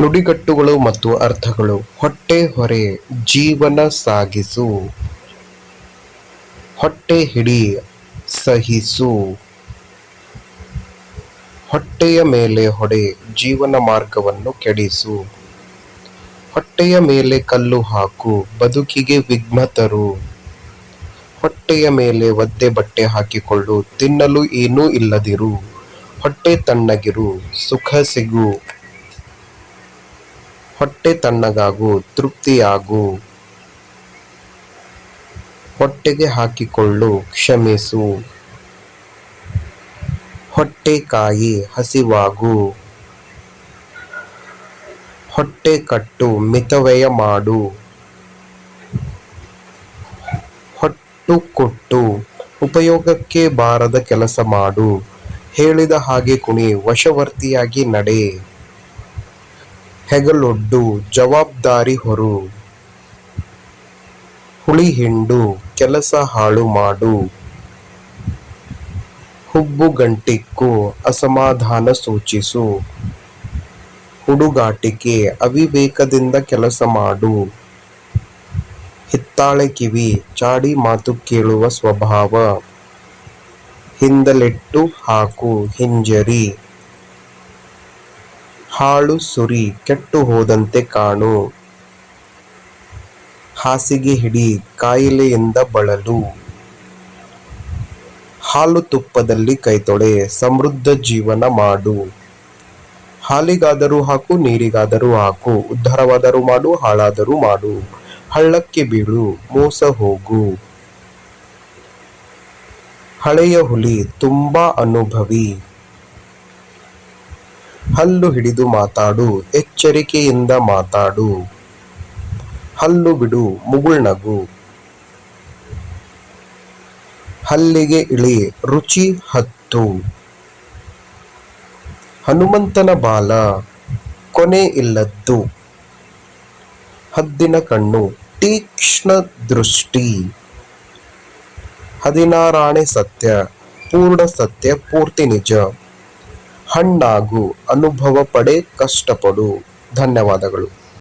ನುಡಿಗಟ್ಟುಗಳು ಮತ್ತು ಅರ್ಥಗಳು. ಹೊಟ್ಟೆ ಹೊರೆ, ಜೀವನ ಸಾಗಿಸು. ಹೊಟ್ಟೆ ಹಿಡಿ, ಸಹಿಸು. ಹೊಟ್ಟೆಯ ಮೇಲೆ ಹೊಡೆ, ಜೀವನ ಮಾರ್ಗವನ್ನು ಕೆಡಿಸು. ಹೊಟ್ಟೆಯ ಮೇಲೆ ಕಲ್ಲು ಹಾಕು, ಬದುಕಿಗೆ ವಿಘ್ನ ತರು. ಹೊಟ್ಟೆಯ ಮೇಲೆ ಒದ್ದೆ ಬಟ್ಟೆ ಹಾಕಿಕೊಳ್ಳು, ತಿನ್ನಲು ಏನೂ ಇಲ್ಲದಿರು. ಹೊಟ್ಟೆ ತಣ್ಣಗಿರು, ಸುಖ ಸಿಗು. ಹೊಟ್ಟೆ ತಣ್ಣಗಾಗು, ತೃಪ್ತಿಯಾಗು. ಹೊಟ್ಟೆಗೆ ಹಾಕಿಕೊಳ್ಳು, ಕ್ಷಮಿಸು. ಹೊಟ್ಟೆ ಕಾಯಿ, ಹಸಿವಾಗು. ಹೊಟ್ಟೆ ಕಟ್ಟು, ಮಿತವ್ಯಯ ಮಾಡು. ಹೊಟ್ಟು ಕೊಟ್ಟು, ಉಪಯೋಗಕ್ಕೆ ಬಾರದ ಕೆಲಸ ಮಾಡು. ಹೇಳಿದ ಹಾಗೆ ಕುಣಿ, ವಶವರ್ತಿಯಾಗಿ ನಡೆ. ಹೆಗಲೊಡ್ಡು, ಜವಾಬ್ದಾರಿ ಹೊರು. ಹುಳಿ ಹಿಂಡು ಕೆಲಸ ಹಾಳು ಮಾಡು. ಹುಬ್ಬುಗಂಟಿಕ್ಕು ಅಸಮಾಧಾನ ಸೂಚಿಸು. ಹುಡುಗಾಟಿಕೆ, ಅವಿವೇಕದಿಂದ ಕೆಲಸ ಮಾಡು. ಹಿತ್ತಾಳೆ ಕಿವಿ, ಚಾಡಿ ಮಾತು ಕೇಳುವ ಸ್ವಭಾವ. ಹಿಂದಲೆಟ್ಟು ಹಾಕು, ಹಿಂಜರಿ. ಹಾಳು ಸುರಿ ಕೆಟ್ಟು ಹೋದಂತೆ ಕಾಣು. ಹಾಸಿಗೆ ಹಿಡಿ ಕಾಯಿಲೆಯಿಂದ ಬಳಲು. ಹಾಲು ತುಪ್ಪದಲ್ಲಿ ಕೈತೊಳೆ ಸಮೃದ್ಧ ಜೀವನ ಮಾಡು. ಹಾಲಿಗಾದರೂ ಹಾಕು, ನೀರಿಗಾದರೂ ಹಾಕು, ಉದ್ಧಾರವಾದರೂ ಮಾಡು, ಹಾಳಾದರೂ ಮಾಡು. ಹಳ್ಳಕ್ಕೆ ಬೀಳು, ಮೋಸ ಹೋಗು. ಹಳೆಯ ಹುಲಿ ತುಂಬಾ ಅನುಭವಿ. ಹಲ್ಲು ಹಿಡಿದು ಮಾತಾಡು, ಎಚ್ಚರಿಕೆಯಿಂದ ಮಾತಾಡು. ಹಲ್ಲು ಬಿಡು ಮುಗುಳ್ನಗು ಹಲ್ಲಿಗೆ ಇಳಿ, ರುಚಿ ಹತ್ತು. ಹನುಮಂತನ ಬಾಲ, ಕೊನೆ ಇಲ್ಲದ್ದು. ಹದ್ದಿನ ಕಣ್ಣು, ತೀಕ್ಷ್ಣ ದೃಷ್ಟಿ. ಹದಿನಾರಾಣೆ ಸತ್ಯ, ಪೂರ್ಣ ಸತ್ಯ, ಪೂರ್ತಿ ನಿಜ. ಹಣ್ಣಾಗು ಅನುಭವ ಪಡೆ ಕಷ್ಟಪಡು. ಧನ್ಯವಾದಗಳು.